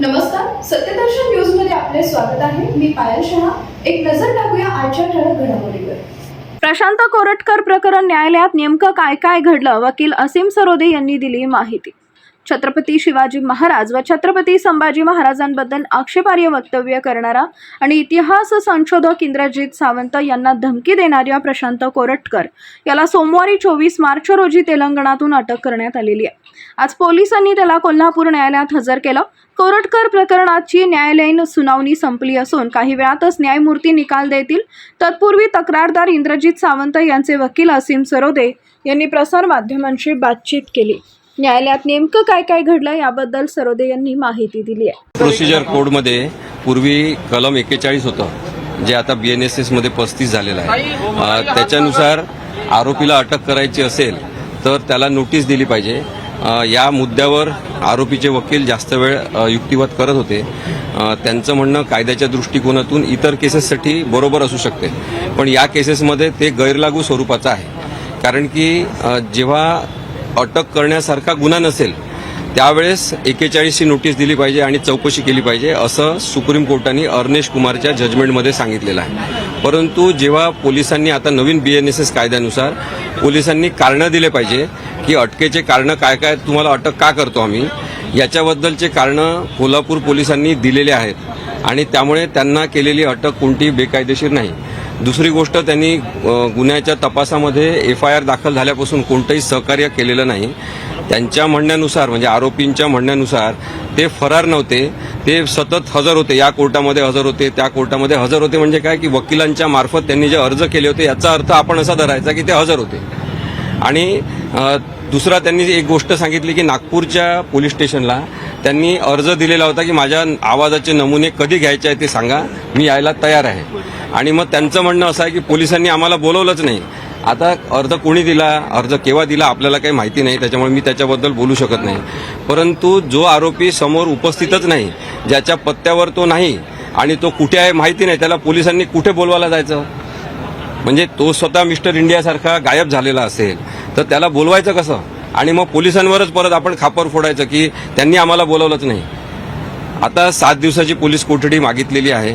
नमस्कार सत्यदर्शन न्यूजमध्ये आपले स्वागत आहे. मी पायल शहा. एक नजर टाकूया आजच्या ठळक घडामोडीवर. प्रशांत कोरटकर प्रकरण न्यायालयात नेमकं काय काय घडलं? वकील असीम सरोदे यांनी दिली माहिती. छत्रपती शिवाजी महाराज व छत्रपती संभाजी महाराजांबद्दल आक्षेपार्ह वक्तव्य करणारा आणि इतिहास संशोधक इंद्रजित सावंत यांना धमकी देणाऱ्या प्रशांत कोरटकर याला सोमवारी चोवीस मार्च रोजी तेलंगणातून अटक करण्यात आलेली आहे. आज पोलिसांनी त्याला कोल्हापूर न्यायालयात हजर केलं. कोरटकर प्रकरणाची न्यायालयीन सुनावणी संपली असून काही वेळातच न्यायमूर्ती निकाल देतील. तत्पूर्वी तक्रारदार इंद्रजित सावंत यांचे वकील असीम सरोदे यांनी प्रसारमाध्यमांशी बातचीत केली. न्यायालयात नेमकं काय काय घडलं याबद्दल सरोदे यांनी माहिती दिली आहे. प्रोसिजर कोडमध्ये पूर्वी कलम एकेचाळीस होतं जे आता बी एन एस एसमध्ये पस्तीस झालेलं आहे. त्याच्यानुसार आरोपीला अटक करायची असेल तर त्याला नोटीस दिली पाहिजे. या मुद्द्यावर आरोपीचे वकील जास्त वेळ युक्तिवाद करत होते. त्यांचं म्हणणं कायद्याच्या दृष्टिकोनातून इतर केसेससाठी बरोबर असू शकते. पण या केसेसमध्ये ते गैरलागू स्वरूपाचं आहे. कारण की जेव्हा अटक करण्यासारखा गुन्हा नसेल त्यावेळेस एकेचाळीसची नोटीस दिली पाहिजे आणि चौकशी केली पाहिजे असं सुप्रीम कोर्टाने अर्नेश कुमारच्या जजमेंटमध्ये सांगितलेलं आहे. परंतु जेव्हा पोलिसांनी आता नवीन बी एन एस एस कायद्यानुसार पोलिसांनी कारणं दिले पाहिजे की अटकेचे कारणं काय काय तुम्हाला अटक का करतो आम्ही याच्याबद्दलचे कारणं कोल्हापूर पोलिसांनी दिलेले आहेत. आणि त्यामुळे त्यांना केलेली अटक कोणतीही बेकायदेशीर नाही. दुसरी गोष्ट त्यांनी गुन्ह्याच्या तपासामध्ये एफ आय आर दाखल झाल्यापासून कोणतंही सहकार्य केलेलं नाही. त्यांच्या म्हणण्यानुसार म्हणजे आरोपींच्या म्हणण्यानुसार ते फरार नव्हते. ते सतत हजर होते. या कोर्टामध्ये हजर होते त्या कोर्टामध्ये हजर होते म्हणजे काय? की वकिलांच्या मार्फत त्यांनी जे अर्ज केले होते याचा अर्थ आपण असा धरायचा की ते हजर होते. आणि दुसरा त्यांनी एक गोष्ट सांगितली की नागपूरच्या पोलीस स्टेशनला त्यांनी अर्ज दिलेला होता की माझ्या आवाजाचे नमुने कधी घ्यायचे आहे ते सांगा. मी यायला तयार आहे. आणि मग त्यांचं म्हणणं असं आहे की पोलिसांनी आम्हाला बोलवलंच नाही. आता अर्ज कोणी दिला? अर्ज केव्हा दिला? आपल्याला काही माहिती नाही. त्याच्यामुळे मी त्याच्याबद्दल बोलू शकत नाही. परंतु जो आरोपी समोर उपस्थितच नाही ज्याच्या पत्त्यावर तो नाही आणि तो कुठे आहे माहिती नाही त्याला पोलिसांनी कुठे बोलवायला जायचं? म्हणजे तो स्वतः मिस्टर इंडियासारखा गायब झालेला असेल तर त्याला बोलवायचं कसं? आणि मग पोलिसांवरच परत आपण खापर फोडायचं की त्यांनी आम्हाला बोलवलंच नाही. आता सात दिवसाची पोलीस कोठडी मागितलेली आहे.